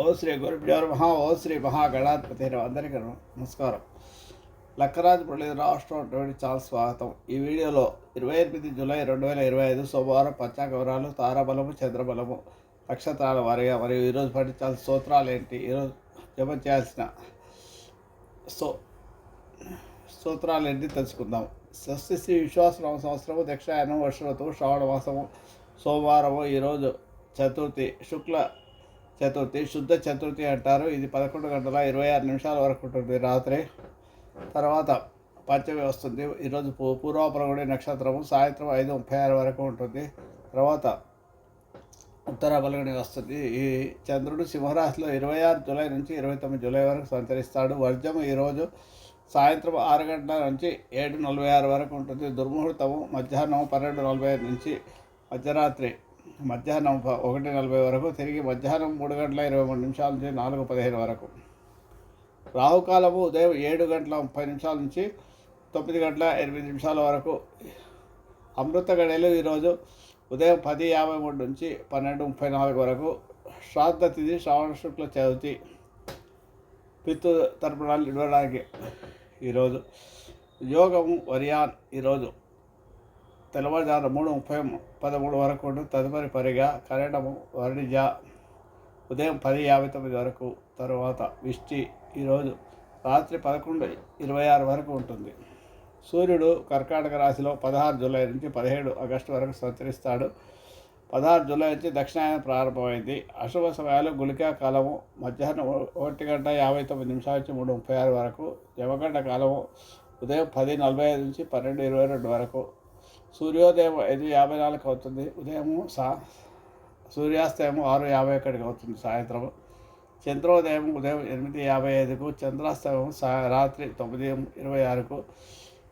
ఓ శ్రీ గురుభ్యో మహా ఓ శ్రీ మహాగణాధిపతి అందరికీ నమస్కారం. లక్కరాజ్ మురళి రాష్ట్రం అటువంటి చాలా స్వాగతం. ఈ వీడియోలో ఇరవై ఎనిమిది జూలై రెండు వేల ఇరవై ఐదు సోమవారం పంచాంగ వివరాలు తారాబలము చంద్రబలము నక్షత్రాల వారిగా మరియు ఈరోజు పఠించాల్సిన స్తోత్రాలు ఏంటి? ఈరోజు జమ చేయాల్సిన సో స్తోత్రాలు ఏంటి తెలుసుకుందాం. స్వస్తి శ్రీ విశ్వాసరామ సంవత్సరము దక్షిణాయనం వర్ష శ్రావణ మాసము సోమవారము ఈరోజు చతుర్థి శుక్ల చతుర్థి శుద్ధ చతుర్థి అంటారు. ఇది పదకొండు గంటల ఇరవై ఆరు నిమిషాల వరకు ఉంటుంది రాత్రి. తర్వాత పంచమి వస్తుంది. ఈరోజు పూ పూర్వాపరగుడి నక్షత్రము సాయంత్రం ఐదు ముప్పై ఆరు వరకు ఉంటుంది. తర్వాత ఉత్తర బలగడి వస్తుంది. ఈ చంద్రుడు సింహరాశిలో ఇరవై ఆరు జూలై నుంచి ఇరవై తొమ్మిది జూలై వరకు సంచరిస్తాడు. వర్జము ఈరోజు సాయంత్రం ఆరు గంటల నుంచి ఏడు నలభై ఆరు వరకు ఉంటుంది. దుర్ముహూర్తము మధ్యాహ్నం పన్నెండు నలభై ఐదు నుంచి మధ్యరాత్రి మధ్యాహ్నం ఒకటి నలభై వరకు తిరిగి మధ్యాహ్నం మూడు గంటల ఇరవై మూడు నిమిషాల నుంచి నాలుగు పదిహేను వరకు. రాహుకాలము ఉదయం ఏడు గంటల ముప్పై నిమిషాల నుంచి తొమ్మిది గంటల ఎనిమిది నిమిషాల వరకు. అమృత గడియలు ఈరోజు ఉదయం పది యాభై మూడు నుంచి పన్నెండు ముప్పై నాలుగు వరకు. శ్రాద్ధ తిథి శ్రావణ శుక్ల చవితి. పిత్తు తర్పణాలు ఇవ్వడానికి ఈరోజు. యోగము వరియాన్ ఈరోజు. తెల్లవారుజామున మూడు ముప్పై పదమూడు వరకు తదుపరి పరిగా కరెంటము వర్ణిజ ఉదయం పది యాభై తొమ్మిది వరకు తరువాత విష్టి ఈరోజు రాత్రి పదకొండు ఇరవై ఆరు వరకు ఉంటుంది. సూర్యుడు కర్కాటక రాశిలో పదహారు జూలై నుంచి పదిహేడు ఆగస్టు వరకు సంచరిస్తాడు. పదహారు జూలై నుంచి దక్షిణాయనం ప్రారంభమైంది. అశుభ సమయాలు గుళికా కాలము మధ్యాహ్నం ఒకటి గంట యాభై తొమ్మిది నిమిషాల నుంచి మూడు ముప్పై ఆరు వరకు జమగంట కాలము ఉదయం పది నలభై ఐదు నుంచి పన్నెండు ఇరవై రెండు వరకు సూర్యోదయం ఐదు యాభై నాలుగు అవుతుంది. ఉదయము సా సూర్యాస్తయం ఆరు యాభై ఒకటికి అవుతుంది సాయంత్రం. చంద్రోదయం ఉదయం ఎనిమిది యాభై ఐదుకు చంద్రాస్తయం సా రాత్రి తొమ్మిది ఇరవై ఆరుకు.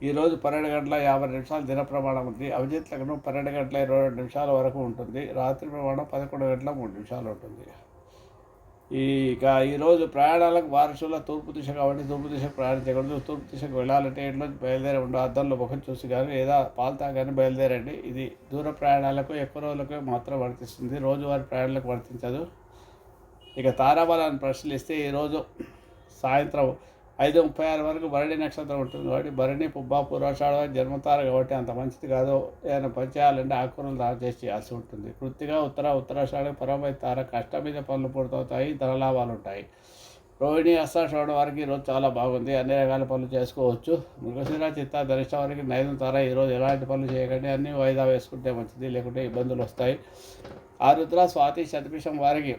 ఈరోజు పన్నెండు గంటల యాభై నిమిషాలు దిన ప్రమాణం ఉంది. అభిజిత్ లగ్నం పన్నెండు గంటల ఇరవై రెండు నిమిషాల వరకు ఉంటుంది. రాత్రి ప్రమాణం పదకొండు గంటల మూడు నిమిషాలు ఉంటుంది. ఇక ఈరోజు ప్రయాణాలకు వారసుల తూర్పు దిశ కాబట్టి తూర్పు దిశకు ప్రయాణించకూడదు తూర్పు దిశకు వెళ్ళాలంటే ఇంట్లో బయలుదేరి ఉండు అద్దంలో ముఖం చూసి కానీ లేదా పాలు కానీ బయలుదేరండి. ఇది దూర ప్రయాణాలకు ఎక్కువ రోజులకు మాత్రం వర్తిస్తుంది. రోజువారి ప్రయాణాలకు వర్తించదు. ఇక తారాబలాన్ని పరిశీలిస్తే ఈరోజు సాయంత్రం ఐదు ముప్పై ఆరు వరకు భరణి నక్షత్రం ఉంటుంది కాబట్టి భరణి పుబ్బా పూర్వాషాఢ జన్మతార కాబట్టి అంత మంచిది కాదు. ఏదైనా పని చేయాలంటే ఆకుకూరలు చేసి చేయాల్సి ఉంటుంది. వృత్తిగా ఉత్తర ఉత్తరాషాఢ పరమై తార కష్టం మీద పనులు పూర్తవుతాయి ధనలాభాలు ఉంటాయి. రోహిణి అష్టాశ్రవణ వారికి ఈరోజు చాలా బాగుంది. అన్ని రకాల పనులు చేసుకోవచ్చు. మృగశిర చిత్త ధనిష్ట వారికి నైదం తార ఈరోజు ఎలాంటి పనులు చేయకండి. అన్నీ వాయిదా వేసుకుంటే మంచిది లేకుంటే ఇబ్బందులు వస్తాయి. ఆరుద్ర స్వాతి శతపిషం వారికి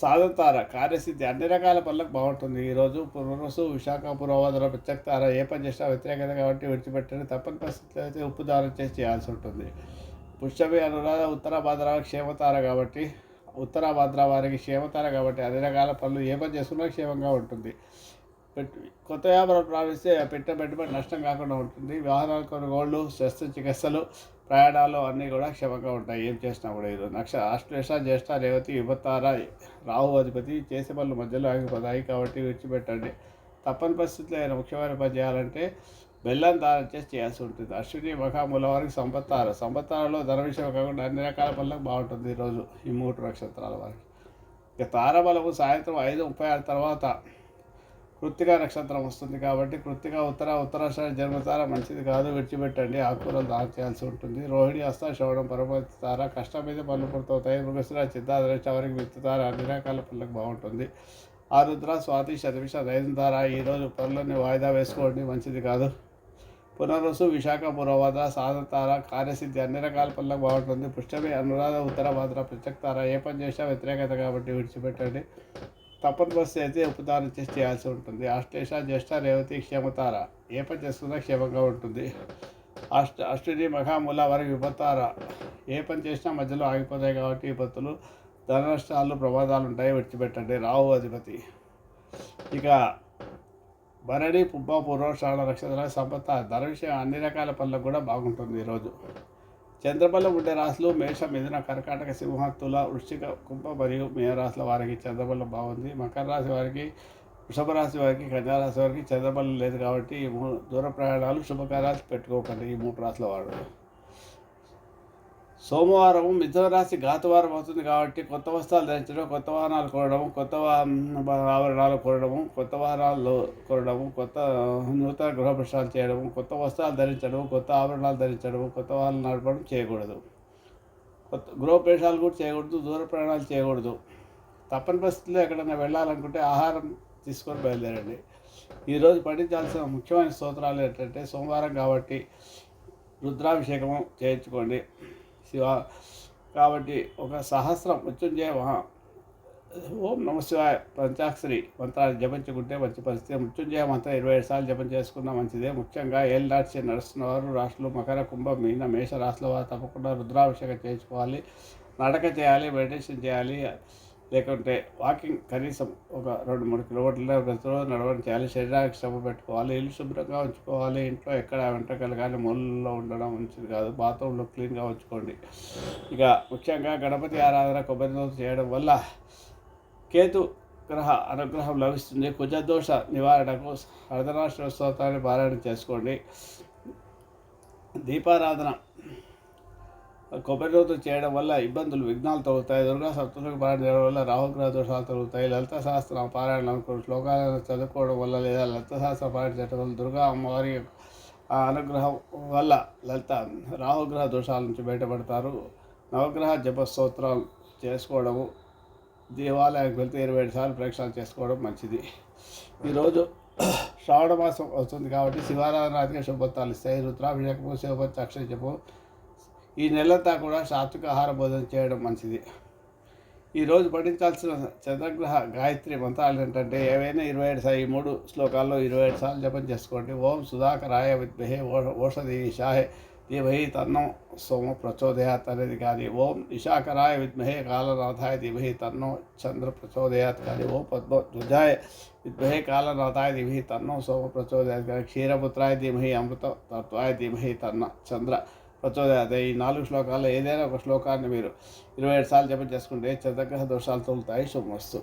సాధతార కార్యస్థితి అన్ని రకాల పనులకు బాగుంటుంది. ఈరోజు పునరుసు విశాఖ పురోవాదుల ప్రత్యక్తార ఏ పని చేసినా వ్యతిరేకత కాబట్టి విడిచిపెట్టండి తప్పని పరిస్థితులు అయితే ఉప్పుదారం చేసి చేయాల్సి ఉంటుంది. పుష్యమి అనురాధ ఉత్తర భాద్ర క్షేమతార కాబట్టి ఉత్తర భాద్ర వారికి క్షేమతార కాబట్టి అన్ని రకాల పనులు ఏ పని చేసుకున్నా క్షేమంగా ఉంటుంది. కొత్త వ్యాపారం ప్రారంభిస్తే పెట్టే పెట్టుబడి నష్టం కాకుండా ఉంటుంది. వాహనాలు కొనుగోళ్ళు శస్త్రచికిత్సలు ప్రయాణాలు అన్నీ కూడా క్షేమంగా ఉంటాయి. ఏం చేసినా కూడా ఈరోజు నక్ష అశ్లేష జ్యేష్ఠ రేవతి విభత్తార రాహు అధిపతి చేసే పనులు మధ్యలో ఆగిపోతాయి కాబట్టి విడిచిపెట్టండి. తప్పని పరిస్థితుల్లో ఆయన ముఖ్యమైన పని చేయాలంటే బెల్లం దానం చేసి చేయాల్సి ఉంటుంది. అశ్విని మఖాముల వారికి సంపత్తార. సంపత్తారలో ధన విషయం కాకుండా అన్ని రకాల పనులకు బాగుంటుంది ఈరోజు ఈ మూడు నక్షత్రాల వారికి. ఇక తారబలము సాయంత్రం ఐదు ముప్పై ఆరు తర్వాత కృత్తిక నక్షత్రం వస్తుంది కాబట్టి కృత్తిక ఉత్తర ఉత్తరాషాఢ జన్మతార మంచిది కాదు విడిచిపెట్టండి. ఆకుకూరలు దానం చేయాల్సి ఉంటుంది. రోహిణి హస్త శ్రవణం పరమతి తార కష్టం మీద పనులు పూర్తవుతాయి మృగశిర చిత్తాదృష్ట వరకు విత్తుతార అన్ని రకాల పనులకు బాగుంటుంది. ఆరుద్ర స్వాతి శతవిష తార ఈరోజు పనులన్నీ వాయిదా వేసుకోండి. మంచిది కాదు. పునరుసు విశాఖ పురవాద సాధతార కార్యసిద్ధి అన్ని రకాల పనులకు బాగుంటుంది. పుష్టమి అనురాధ ఉత్తర భాద్ర ప్రత్యక్తార ఏ పని చేసినా వ్యతిరేకత కాబట్టి విడిచిపెట్టండి. తప్పని అయితే ఉపదానం చేసి చేయాల్సి ఉంటుంది. అష్టేష జ్యేష్ఠ రేవతి క్షేమతార. ఏ పని చేసుకున్నా క్షేమంగా ఉంటుంది. అష్ట అష్టుని మఖామూల వరకు విపత్తార. ఏ పని చేసినా మధ్యలో ఆగిపోతాయి కాబట్టి విపత్తులు ధన నష్టాలు ప్రమాదాలు ఉంటాయి. విడిచిపెట్టండి. రావు అధిపతి. ఇక భరణి పుబ్బ పూర్వషాఢ నక్షత్ర సంపత్త. ధర విషయం అన్ని రకాల పనులకు కూడా బాగుంటుంది ఈరోజు. చంద్రబలం ఉండే రాశులు మేష మిథున కర్కాటక సింహ తుల వృశ్చిక కుంభ మరియు మేనరాశుల వారికి చంద్రబలం బాగుంది. మకర రాశి వారికి వృషభ రాశి వారికి కన్యా రాశి వారికి చంద్రబలం లేదు కాబట్టి ఈ మూడు దూర ప్రయాణాలు శుభకార్యాలు పెట్టుకోకండి ఈ మూడు రాశుల వాడు సోమవారం మిథునరాశి ఘాతవారం అవుతుంది కాబట్టి కొత్త వస్త్రాలు ధరించడం కొత్త వాహనాలు కొనడం కొత్త ఆభరణాలు కొనడము కొత్త వాహనాలు కొనడము కొత్త నూతన గృహప్రవేశాలు చేయడము కొత్త వస్త్రాలు ధరించడం కొత్త ఆభరణాలు ధరించడం కొత్త వాహనాలు నడపడం చేయకూడదు. కొత్త గృహప్రవేశాలు కూడా చేయకూడదు దూర ప్రయాణాలు చేయకూడదు. తప్పని పరిస్థితుల్లో ఎక్కడైనా వెళ్ళాలనుకుంటే ఆహారం తీసుకొని బయలుదేరండి. ఈరోజు పఠించాల్సిన ముఖ్యమైన స్తోత్రాలు ఏంటంటే సోమవారం కాబట్టి రుద్రాభిషేకము చేయించుకోండి. శివ. కాబట్టి ఒక సహస్రం మృత్యుంజయ మహా. ఓం నమ శివాయ పంచాక్షరి మంత్రాన్ని జపించుకుంటే మంచి పరిస్థితి. మృత్యుంజయ మంత్రం ఇరవై ఐదు సార్లు జపం చేసుకున్నా మంచిదే. ముఖ్యంగా ఏళ్ళనాడ్చి నడుస్తున్నవారు రాశులు మకర కుంభ మీన మేష రాశుల వారు తప్పకుండా రుద్రాభిషేకం చేయించుకోవాలి. నడక చేయాలి మెడిటేషన్ చేయాలి. లేకుంటే వాకింగ్ కనీసం ఒక రెండు మూడు కిలోమీటర్ల ప్రతిరోజు నడవడం చేయాలి. శరీరానికి శ్రమ పెట్టుకోవాలి. ఇల్లు శుభ్రంగా ఉంచుకోవాలి. ఇంట్లో ఎక్కడ వెంట్రుకలు కానీ మూలలో ఉండడం మంచిది కాదు. బాత్రూంలో క్లీన్గా ఉంచుకోండి. ఇక ముఖ్యంగా గణపతి ఆరాధన కొబ్బరి దోశ చేయడం వల్ల కేతు గ్రహ అనుగ్రహం లభిస్తుంది. కుజదోష నివారణకు అర్ధరాష్ట్ర స్తోత్రాన్ని పారాయణ చేసుకోండి. దీపారాధన కొబ్బరి చేయడం వల్ల ఇబ్బందులు విఘ్నాలు తొలుగుతాయి దుర్గా సప్తములకు పారాయణ చేయడం వల్ల రాహుగ్రహ దోషాలు తొలుగుతాయి. లలిత శాస్త్రం పారాయణ అనుకున్న శ్లోకాలను చదువుకోవడం వల్ల లేదా లలిత శాస్త్ర పారాయణ చేయడం వల్ల దుర్గా అమ్మవారి ఆ అనుగ్రహం వల్ల లలిత రాహుగ్రహ దోషాల నుంచి బయటపడతారు. నవగ్రహ జప స్తోత్రాలు చేసుకోవడము దేవాలయానికి వెళ్తే ఇరవై ఏడు సార్లు ప్రక్షాళన చేసుకోవడం మంచిది. ఈరోజు శ్రావణ మాసం వస్తుంది కాబట్టి శివారాధన అధిక శుభత్వాలు ఇస్తాయి. రుద్రాభిషేకము శివపతి అక్షయజము ఈ నెలంతా కూడా సాత్విక ఆహార భోజనం చేయడం మంచిది. ఈరోజు పఠించాల్సిన చంద్రగ్రహ గాయత్రి మంత్రాలు ఏంటంటే ఏవైనా ఇరవై ఏడు సార్లు ఈ మూడు శ్లోకాల్లో ఇరవై ఏడు సార్లు జపం చేసుకోండి. ఓం సుధాకరాయ విద్మహే ఓషధి షాహే దీమహి తన్నం సోమ ప్రచోదయాత్ అనేది కానీ ఓం ఇషాకరాయ విద్మహే కాలనాథాయ దిమహి తన్నం చంద్ర ప్రచోదయాత్ కానీ ఓం పద్మ ధ్వజాయ విద్మహే కాలనాథాయ దిమహి తన్నం సోమ ప్రచోదయాత్ కానీ క్షీరపుత్రాయ ధీమహి అమృత తత్వాయ ధీమహి తన్న చంద్ర ప్రచోదయాత్. ఈ నాలుగు శ్లోకాల్లో ఏదైనా ఒక శ్లోకాన్ని మీరు ఇరవై ఏడు సార్లు జపం చేసుకుంటే చంద్రగ్రహ దోషాలు తొలుతాయి శుభమస్తు